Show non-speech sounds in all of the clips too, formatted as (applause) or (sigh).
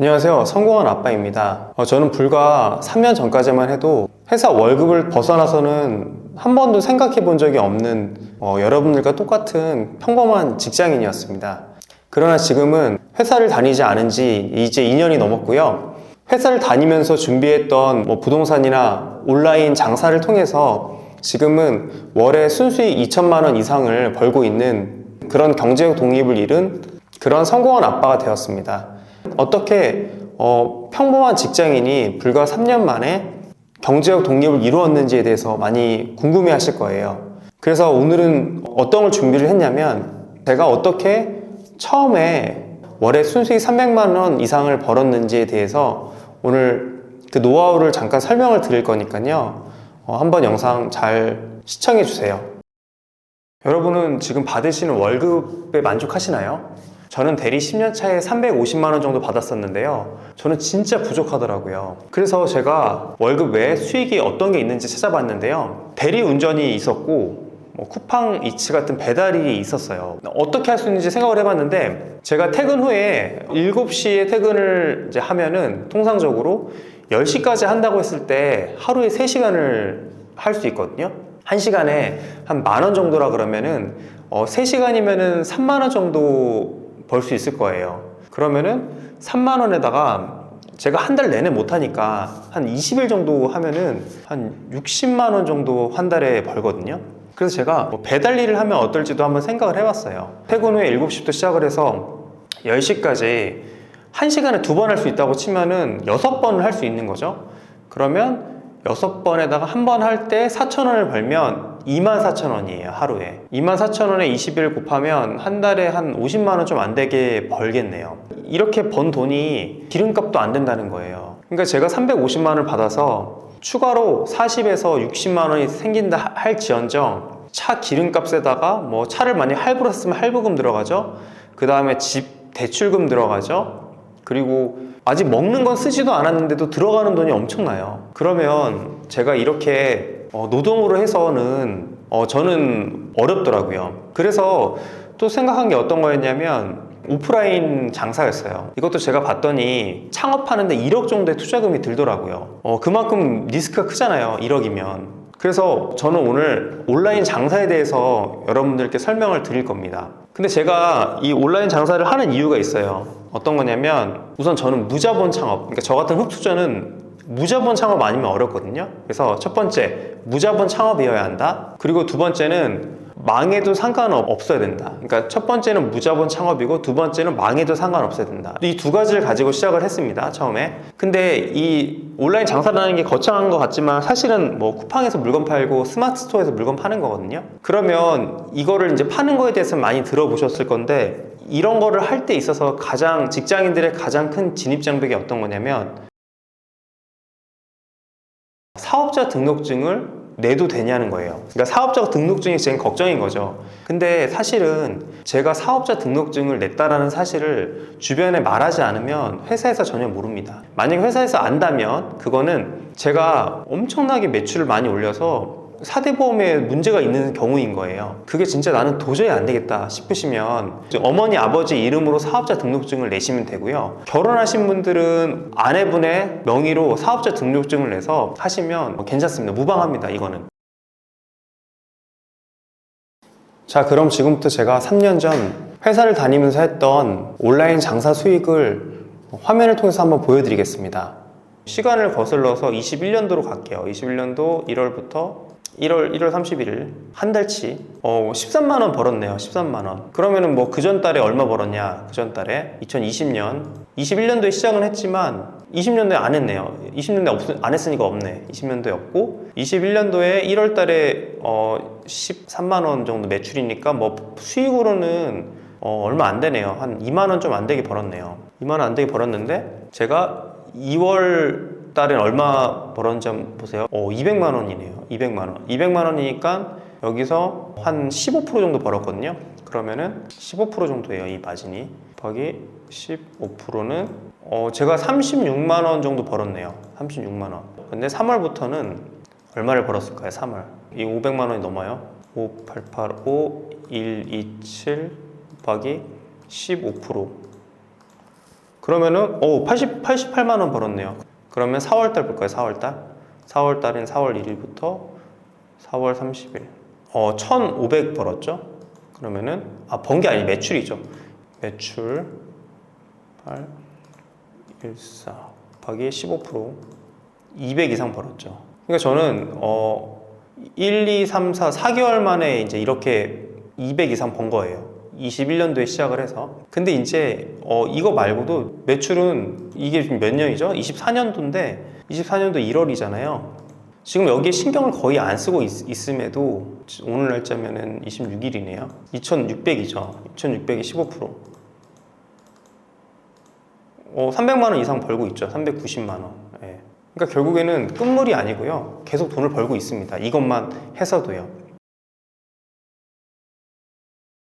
안녕하세요. 성공한 아빠입니다. 어, 저는 불과 3년 전까지만 해도 회사 월급을 벗어나서는 한 번도 생각해 본 적이 없는 어, 여러분들과 똑같은 평범한 직장인이었습니다. 그러나 지금은 회사를 다니지 않은 지 이제 2년이 넘었고요. 회사를 다니면서 준비했던 뭐 부동산이나 온라인 장사를 통해서 지금은 월에 순수익 2천만 원 이상을 벌고 있는 그런 경제적 독립을 이룬 그런 성공한 아빠가 되었습니다. 어떻게 어, 평범한 직장인이 불과 3년 만에 경제적 독립을 이루었는지에 대해서 많이 궁금해 하실 거예요. 그래서 오늘은 어떤 걸 준비를 했냐면 제가 어떻게 처음에 월에 순수익 300만 원 이상을 벌었는지에 대해서 오늘 그 노하우를 잠깐 설명을 드릴 거니까요. 어, 한번 영상 잘 시청해 주세요. 여러분은 지금 받으시는 월급에 만족하시나요? 저는 대리 10년 차에 350만 원 정도 받았었는데요. 저는 진짜 부족하더라고요. 그래서 제가 월급 외에 수익이 어떤 게 있는지 찾아봤는데요. 대리 운전이 있었고 뭐 쿠팡 이츠 같은 배달이 있었어요. 어떻게 할 수 있는지 생각을 해봤는데 제가 퇴근 후에 7시에 퇴근을 이제 하면은 통상적으로 10시까지 한다고 했을 때 하루에 3시간을 할 수 있거든요. 1시간에 한 만 원 정도라 그러면은 어, 3시간이면은 3만 원 정도 벌 수 있을 거예요. 그러면은 3만 원에다가 제가 한 달 내내 못 하니까 한 20일 정도 하면은 한 60만 원 정도 한 달에 벌거든요. 그래서 제가 뭐 배달 일을 하면 어떨지도 한번 생각을 해봤어요. 퇴근 후에 7시부터 시작을 해서 10시까지 1시간에 두 번 할 수 있다고 치면은 6번을 할 수 있는 거죠. 그러면 6번에다가 한 번 할 때 4,000원을 벌면 24,000원이에요, 하루에. 24,000원에 20일 곱하면 한 달에 한 50만 원 좀 안 되게 벌겠네요. 이렇게 번 돈이 기름값도 안 된다는 거예요. 그러니까 제가 350만 원을 받아서 추가로 40에서 60만 원이 생긴다 할 지언정 차 기름값에다가 뭐 차를 많이 할부로 샀으면 할부금 들어가죠. 그 다음에 집 대출금 들어가죠. 그리고 아직 먹는 건 쓰지도 않았는데도 들어가는 돈이 엄청나요. 그러면 제가 이렇게 어, 노동으로 해서는 어, 저는 어렵더라고요. 그래서 또 생각한 게 어떤 거였냐면 오프라인 장사였어요. 이것도 제가 봤더니 창업하는데 1억 정도의 투자금이 들더라고요. 어, 그만큼 리스크가 크잖아요. 1억이면. 그래서 저는 오늘 온라인 장사에 대해서 여러분들께 설명을 드릴 겁니다. 근데 제가 이 온라인 장사를 하는 이유가 있어요. 어떤 거냐면 우선 저는 무자본 창업, 그러니까 저 같은 흑투자는 무자본 창업 아니면 어렵거든요. 그래서 첫 번째, 무자본 창업이어야 한다. 그리고 두 번째는 망해도 상관없어야 된다. 그러니까 첫 번째는 무자본 창업이고 두 번째는 망해도 상관없어야 된다. 이 두 가지를 가지고 시작을 했습니다. 처음에. 근데 이 온라인 장사라는 게 거창한 것 같지만 사실은 뭐 쿠팡에서 물건 팔고 스마트 스토어에서 물건 파는 거거든요. 그러면 이거를 이제 파는 거에 대해서 많이 들어보셨을 건데 이런 거를 할 때 있어서 가장 직장인들의 가장 큰 진입 장벽이 어떤 거냐면 사업자 등록증을 내도 되냐는 거예요. 그러니까 사업자 등록증이 제일 걱정인 거죠. 근데 사실은 제가 사업자 등록증을 냈다라는 사실을 주변에 말하지 않으면 회사에서 전혀 모릅니다. 만약 회사에서 안다면 그거는 제가 엄청나게 매출을 많이 올려서 사대보험에 문제가 있는 경우인 거예요. 그게 진짜 나는 도저히 안 되겠다 싶으시면 어머니 아버지 이름으로 사업자 등록증을 내시면 되고요. 결혼하신 분들은 아내분의 명의로 사업자 등록증을 내서 하시면 괜찮습니다. 무방합니다. 이거는. 자, 그럼 지금부터 제가 3년 전 회사를 다니면서 했던 온라인 장사 수익을 화면을 통해서 한번 보여드리겠습니다. 시간을 거슬러서 21년도로 갈게요. 21년도 1월부터 1월 1월 31일 한 달치 어 13만 원 벌었네요. 13만 원. 그러면은 뭐 그 전 달에 얼마 벌었냐? 그 전 달에 2020년 21년도에 시작은 했지만 20년도에 안 했네요. 20년도에 없, 안 했으니까 없네. 20년도에 없고 21년도에 1월 달에 어 13만 원 정도 매출이니까 뭐 수익으로는 어 얼마 안 되네요. 한 2만 원 좀 안 되게 벌었네요. 2만 원 안 되게 벌었는데 제가 2월 달엔 얼마 벌었는지 한번 보세요. 어, 200만 원이네요. 200만 원. 200만 원이니까 여기서 한 15% 정도 벌었거든요. 그러면은 15% 정도예요. 이 마진이. 곱하기 15%는 어, 제가 36만 원 정도 벌었네요. 36만 원. 근데 3월부터는 얼마를 벌었을까요? 3월. 이 500만 원이 넘어요. 5885 127 곱하기 15% 그러면은 오 80, 88만 원 벌었네요. 그러면 4월 달 볼까요? 4월 달. 4월 달인 4월 1일부터 4월 30일. 어, 1,500 벌었죠? 그러면은 아, 번 게 아니 매출이죠. 매출 8 14 곱하기 15% 200 이상 벌었죠. 그러니까 저는 어 1, 2, 3, 4, 4개월 만에 이제 이렇게 200 이상 번 거예요. 21년도에 시작을 해서. 근데 이제 어 이거 말고도 매출은 이게 지금 몇 년이죠? 24년도인데 24년도 1월이잖아요. 지금 여기에 신경을 거의 안 쓰고 있, 음에도 오늘 날짜면은 26일이네요. 2,600이죠. 2,600이 15%. 어, 300만 원 이상 벌고 있죠. 390만 원. 예. 그러니까 결국에는 끝물이 아니고요. 계속 돈을 벌고 있습니다. 이것만 해서도요.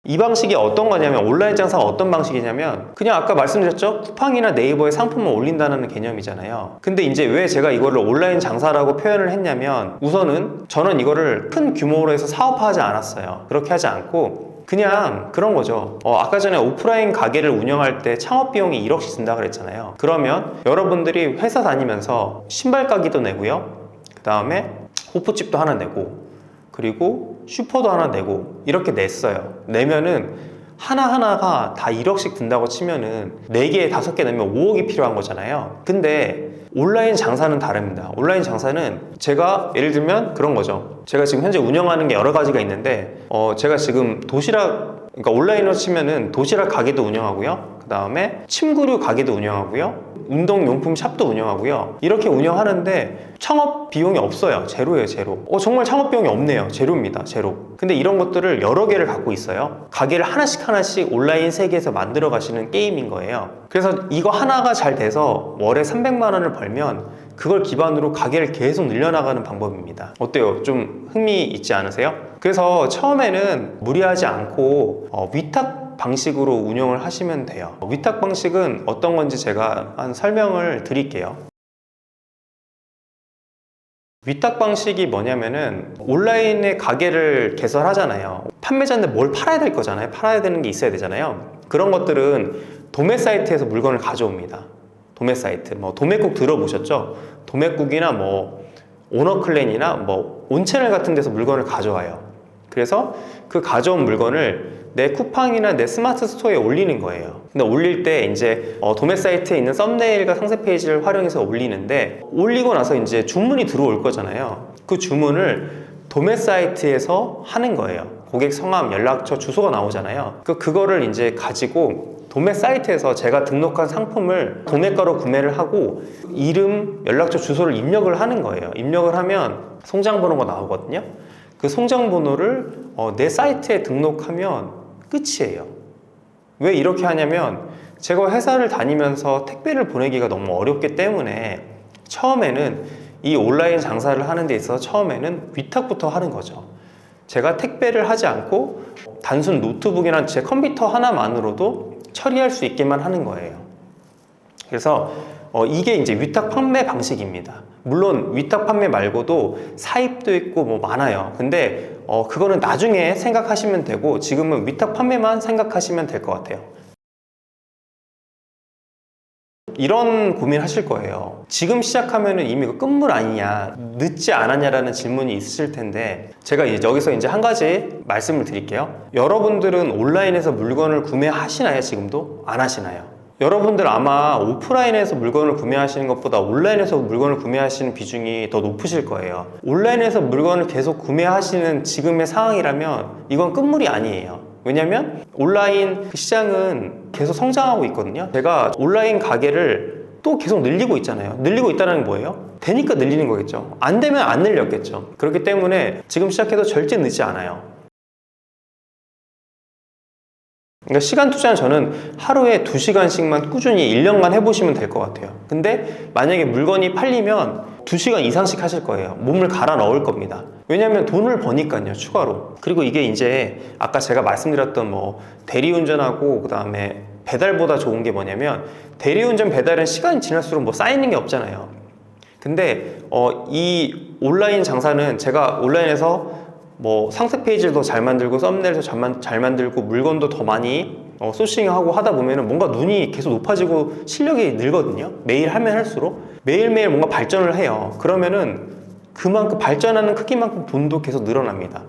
이 방식이 어떤 거냐면 온라인 장사가 어떤 방식이냐면 그냥 아까 말씀드렸죠? 쿠팡이나 네이버에 상품을 올린다는 개념이잖아요. 근데 이제 왜 제가 이거를 온라인 장사라고 표현을 했냐면 우선은 저는 이거를 큰 규모로 해서 사업화하지 않았어요. 그렇게 하지 않고 그냥 그런 거죠. 어, 아까 전에 오프라인 가게를 운영할 때 창업 비용이 1억씩 든다 그랬잖아요. 그러면 여러분들이 회사 다니면서 신발 가게도 내고요. 그 다음에 호프집도 하나 내고 그리고 슈퍼도 하나 내고 이렇게 냈어요. 내면은 하나하나가 다 1억씩 든다고 치면은 4개, 5개 내면 5억이 필요한 거잖아요. 근데 온라인 장사는 다릅니다. 온라인 장사는 제가 예를 들면 그런 거죠. 제가 지금 현재 운영하는 게 여러 가지가 있는데 어 제가 지금 도시락 그러니까 온라인으로 치면은 도시락 가게도 운영하고요. 그 다음에 침구류 가게도 운영하고요. 운동용품 샵도 운영하고요. 이렇게 운영하는데 창업 비용이 없어요. 제로예요, 제로. 어, 정말 창업 비용이 없네요. 제로입니다, 제로. 근데 이런 것들을 여러 개를 갖고 있어요. 가게를 하나씩 하나씩 온라인 세계에서 만들어 가시는 게임인 거예요. 그래서 이거 하나가 잘 돼서 월에 300만 원을 벌면 그걸 기반으로 가게를 계속 늘려나가는 방법입니다. 어때요? 좀 흥미 있지 않으세요? 그래서 처음에는 무리하지 않고 어, 위탁 방식으로 운영을 하시면 돼요. 위탁 방식은 어떤 건지 제가 한 설명을 드릴게요. 위탁 방식이 뭐냐면은 온라인에 가게를 개설하잖아요. 판매자인데 뭘 팔아야 될 거잖아요. 팔아야 되는 게 있어야 되잖아요. 그런 것들은 도매 사이트에서 물건을 가져옵니다. 도매 사이트. 뭐 도매국 들어보셨죠? 도매국이나 뭐 오너클랜이나 뭐 온채널 같은 데서 물건을 가져와요. 그래서 그 가져온 물건을 내 쿠팡이나 내 스마트 스토어에 올리는 거예요. 근데 올릴 때 이제 어, 도매 사이트에 있는 썸네일과 상세 페이지를 활용해서 올리는데 올리고 나서 이제 주문이 들어올 거잖아요. 그 주문을 도매 사이트에서 하는 거예요. 고객 성함, 연락처, 주소가 나오잖아요. 그 그거를 이제 가지고 도매 사이트에서 제가 등록한 상품을 도매가로 구매를 하고 이름, 연락처, 주소를 입력을 하는 거예요. 입력을 하면 송장 번호가 나오거든요. 그 송장 번호를 어, 내 사이트에 등록하면 끝이에요. 왜 이렇게 하냐면 제가 회사를 다니면서 택배를 보내기가 너무 어렵기 때문에 처음에는 이 온라인 장사를 하는 데 있어서 처음에는 위탁부터 하는 거죠. 제가 택배를 하지 않고 단순 노트북이나 제 컴퓨터 하나만으로도 처리할 수 있게만 하는 거예요. 그래서 어, 이게 이제 위탁 판매 방식입니다. 물론 위탁 판매 말고도 사입도 있고 뭐 많아요. 근데 어, 그거는 나중에 생각하시면 되고 지금은 위탁 판매만 생각하시면 될 것 같아요. 이런 고민 하실 거예요. 지금 시작하면은 이미 그 끝물 아니냐, 늦지 않았냐라는 질문이 있으실 텐데, 제가 이제 여기서 이제 한 가지 말씀을 드릴게요. 여러분들은 온라인에서 물건을 구매하시나요, 지금도? 안 하시나요? 여러분들 아마 오프라인에서 물건을 구매하시는 것보다 온라인에서 물건을 구매하시는 비중이 더 높으실 거예요. 온라인에서 물건을 계속 구매하시는 지금의 상황이라면 이건 끝물이 아니에요. 왜냐면 온라인 그 시장은 계속 성장하고 있거든요. 제가 온라인 가게를 또 계속 늘리고 있잖아요. 늘리고 있다는 게 뭐예요? 되니까 늘리는 거겠죠. 안 되면 안 늘렸겠죠. 그렇기 때문에 지금 시작해도 절대 늦지 않아요. 그러니까 시간 투자는 저는 하루에 2시간씩만 꾸준히 1년간 해보시면 될 것 같아요. 근데 만약에 물건이 팔리면 2시간 이상씩 하실 거예요. 몸을 갈아 넣을 겁니다. 왜냐하면 돈을 버니까요, 추가로. 그리고 이게 이제 아까 제가 말씀드렸던 뭐 대리운전하고 그 다음에 배달보다 좋은 게 뭐냐면 대리운전 배달은 시간이 지날수록 뭐 쌓이는 게 없잖아요. 근데 어, 이 온라인 장사는 제가 온라인에서 뭐 상세 페이지를 더잘 만들고 썸네일도 잘, 만, 잘 만들고 물건도 더 많이 어, 소싱하고 하다 보면은 뭔가 눈이 계속 높아지고 실력이 늘거든요. 매일 하면 할수록 매일매일 뭔가 발전을 해요. 그러면은 그만큼 발전하는 크기만큼 돈도 계속 늘어납니다.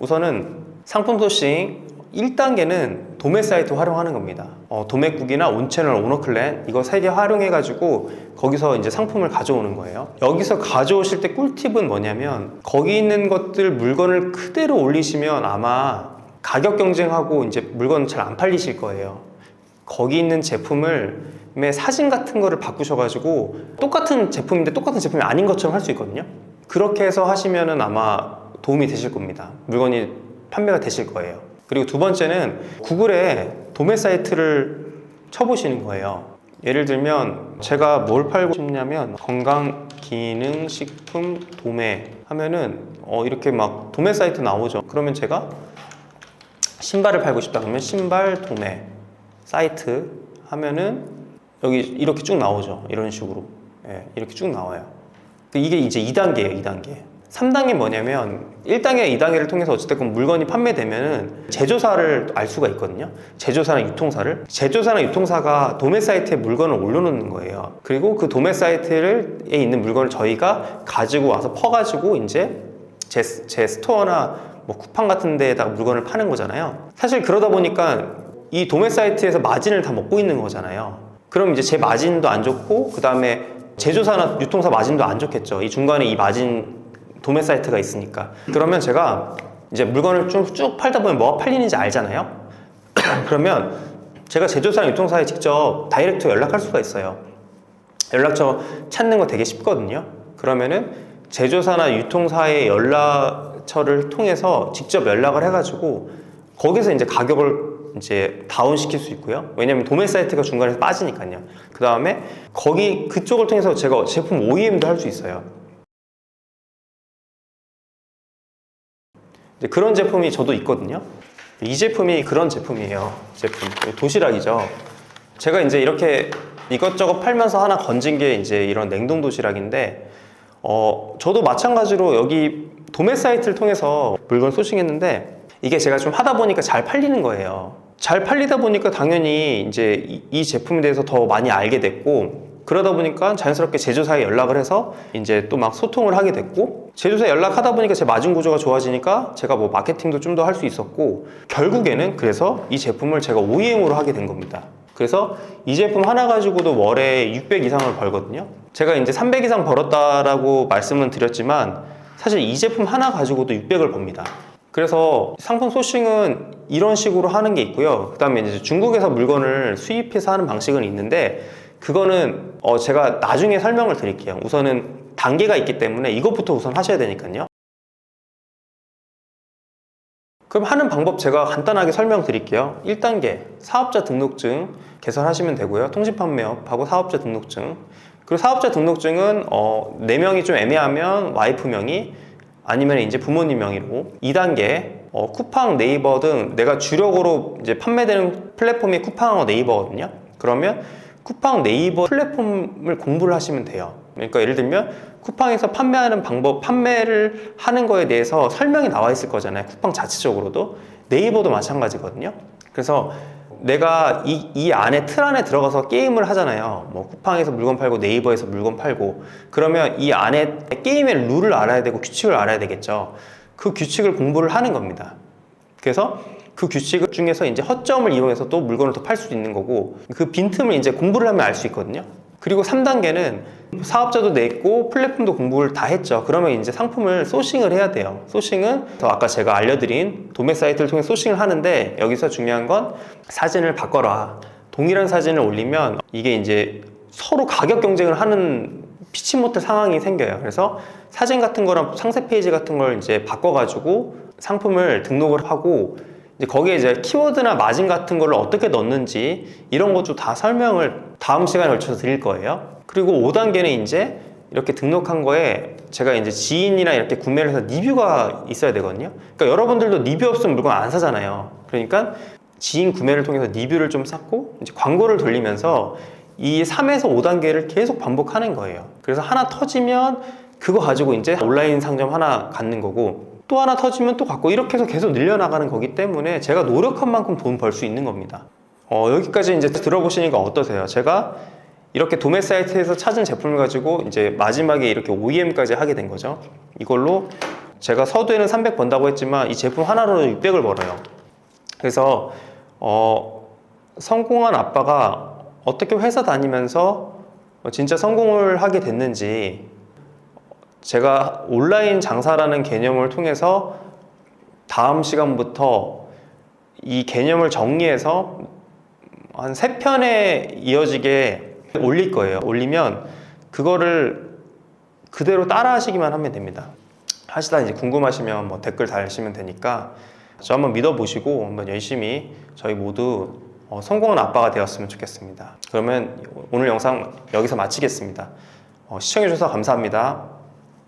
우선은 상품 소싱 1단계는 도매 사이트 활용하는 겁니다. 어, 도매국이나 온채널, 오너클랜 이거 세 개 활용해가지고 거기서 이제 상품을 가져오는 거예요. 여기서 가져오실 때 꿀팁은 뭐냐면 거기 있는 것들 물건을 그대로 올리시면 아마 가격 경쟁하고 이제 물건 잘 안 팔리실 거예요. 거기 있는 제품을 의 사진 같은 거를 바꾸셔가지고 똑같은 제품인데 똑같은 제품이 아닌 것처럼 할 수 있거든요. 그렇게 해서 하시면은 아마 도움이 되실 겁니다. 물건이 판매가 되실 거예요. 그리고 두 번째는 구글에 도매 사이트를 쳐보시는 거예요. 예를 들면 제가 뭘 팔고 싶냐면 건강 기능 식품 도매 하면은 어 이렇게 막 도매 사이트 나오죠. 그러면 제가 신발을 팔고 싶다 그러면 신발 도매 사이트 하면은 여기 이렇게 쭉 나오죠. 이런 식으로. 예, 이렇게 쭉 나와요. 그 이게 이제 2단계예요, 2단계. 3단계 뭐냐면 1단계, 2단계를 통해서 어쨌든 물건이 판매되면은 제조사를 알 수가 있거든요. 제조사나 유통사를. 제조사나 유통사가 도매 사이트에 물건을 올려놓는 거예요. 그리고 그 도매 사이트에 있는 물건을 저희가 가지고 와서 퍼가지고 이제 제, 제 스토어나 뭐 쿠팡 같은 데에다가 물건을 파는 거잖아요. 사실 그러다 보니까 이 도매 사이트에서 마진을 다 먹고 있는 거잖아요. 그럼 이제 제 마진도 안 좋고 그 다음에 제조사나 유통사 마진도 안 좋겠죠. 이 중간에 이 마진 도매 사이트가 있으니까. 그러면 제가 이제 물건을 쭉, 쭉 팔다 보면 뭐가 팔리는지 알잖아요. (clears throat) 그러면 제가 제조사나 유통사에 직접 다이렉트 연락할 수가 있어요. 연락처 찾는 거 되게 쉽거든요. 그러면은 제조사나 유통사의 연락처를 통해서 직접 연락을 해가지고 거기서 이제 가격을 이제 다운 시킬 수 있고요. 왜냐면 도매 사이트가 중간에 빠지니까요. 그 다음에 거기 그쪽을 통해서 제가 제품 OEM도 할 수 있어요. 이제 그런 제품이 저도 있거든요. 이 제품이 그런 제품이에요. 제품 도시락이죠. 제가 이제 이렇게 이것저것 팔면서 하나 건진 게 이제 이런 냉동 도시락인데 어 저도 마찬가지로 여기 도매 사이트를 통해서 물건 소싱했는데 이게 제가 좀 하다 보니까 잘 팔리는 거예요. 잘 팔리다 보니까 당연히 이제 이, 이 제품에 대해서 더 많이 알게 됐고 그러다 보니까 자연스럽게 제조사에 연락을 해서 이제 또 막 소통을 하게 됐고 제조사에 연락하다 보니까 제 마진 구조가 좋아지니까 제가 뭐 마케팅도 좀 더 할 수 있었고 결국에는 그래서 이 제품을 제가 OEM으로 하게 된 겁니다. 그래서 이 제품 하나 가지고도 월에 600 이상을 벌거든요. 제가 이제 300 이상 벌었다라고 말씀은 드렸지만 사실 이 제품 하나 가지고도 600을 법니다. 그래서 상품 소싱은 이런 식으로 하는 게 있고요. 그 다음에 이제 중국에서 물건을 수입해서 하는 방식은 있는데 그거는 어 제가 나중에 설명을 드릴게요. 우선은 단계가 있기 때문에 이것부터 우선 하셔야 되니까요. 그럼 하는 방법 제가 간단하게 설명드릴게요. 1단계 사업자 등록증 개설하시면 되고요. 통신판매업하고 사업자 등록증 그리고 사업자 등록증은 어, 4명이 좀 애매하면 와이프 명의 아니면 이제 부모님 명의로 2단계 어, 쿠팡 네이버 등 내가 주력으로 이제 판매되는 플랫폼이 쿠팡하고 네이버거든요. 그러면 쿠팡 네이버 플랫폼을 공부를 하시면 돼요. 그러니까 예를 들면 쿠팡에서 판매하는 방법, 판매를 하는 거에 대해서 설명이 나와 있을 거잖아요. 쿠팡 자체적으로도 네이버도 마찬가지거든요. 그래서 내가 이, 이 안에 틀 안에 들어가서 게임을 하잖아요. 뭐 쿠팡에서 물건 팔고 네이버에서 물건 팔고 그러면 이 안에 게임의 룰을 알아야 되고 규칙을 알아야 되겠죠. 그 규칙을 공부를 하는 겁니다. 그래서 그 규칙 중에서 이제 허점을 이용해서 또 물건을 더 팔 수도 있는 거고 그 빈틈을 이제 공부를 하면 알 수 있거든요. 그리고 3단계는 사업자도 냈고 플랫폼도 공부를 다 했죠. 그러면 이제 상품을 소싱을 해야 돼요. 소싱은 더 아까 제가 알려드린 도매 사이트를 통해 소싱을 하는데 여기서 중요한 건 사진을 바꿔라. 동일한 사진을 올리면 이게 이제 서로 가격 경쟁을 하는 피치 못할 상황이 생겨요. 그래서 사진 같은 거랑 상세 페이지 같은 걸 이제 바꿔가지고 상품을 등록을 하고 이제 거기에 이제 키워드나 마진 같은 거를 어떻게 넣는지 이런 것도 다 설명을 다음 시간에 걸쳐서 드릴 거예요. 그리고 5단계는 이제 이렇게 등록한 거에 제가 이제 지인이나 이렇게 구매를 해서 리뷰가 있어야 되거든요. 그러니까 여러분들도 리뷰 없으면 물건 안 사잖아요. 그러니까 지인 구매를 통해서 리뷰를 좀 쌓고 이제 광고를 돌리면서 이 3에서 5단계를 계속 반복하는 거예요. 그래서 하나 터지면 그거 가지고 이제 온라인 상점 하나 갖는 거고 또 하나 터지면 또 갖고 이렇게 해서 계속 늘려나가는 거기 때문에 제가 노력한 만큼 돈 벌 수 있는 겁니다. 어, 여기까지 이제 들어보시니까 어떠세요? 제가 이렇게 도매 사이트에서 찾은 제품을 가지고 이제 마지막에 이렇게 OEM까지 하게 된 거죠. 이걸로 제가 서두에는 300 번다고 했지만 이 제품 하나로 600을 벌어요. 그래서 어, 성공한 아빠가 어떻게 회사 다니면서 진짜 성공을 하게 됐는지 제가 온라인 장사라는 개념을 통해서 다음 시간부터 이 개념을 정리해서 한 세 편에 이어지게 올릴 거예요. 올리면 그거를 그대로 따라 하시기만 하면 됩니다. 하시다 이제 궁금하시면 뭐 댓글 달시면 되니까 저 한번 믿어보시고 한번 열심히 저희 모두 어, 성공한 아빠가 되었으면 좋겠습니다. 그러면 오늘 영상 여기서 마치겠습니다. 어, 시청해주셔서 감사합니다.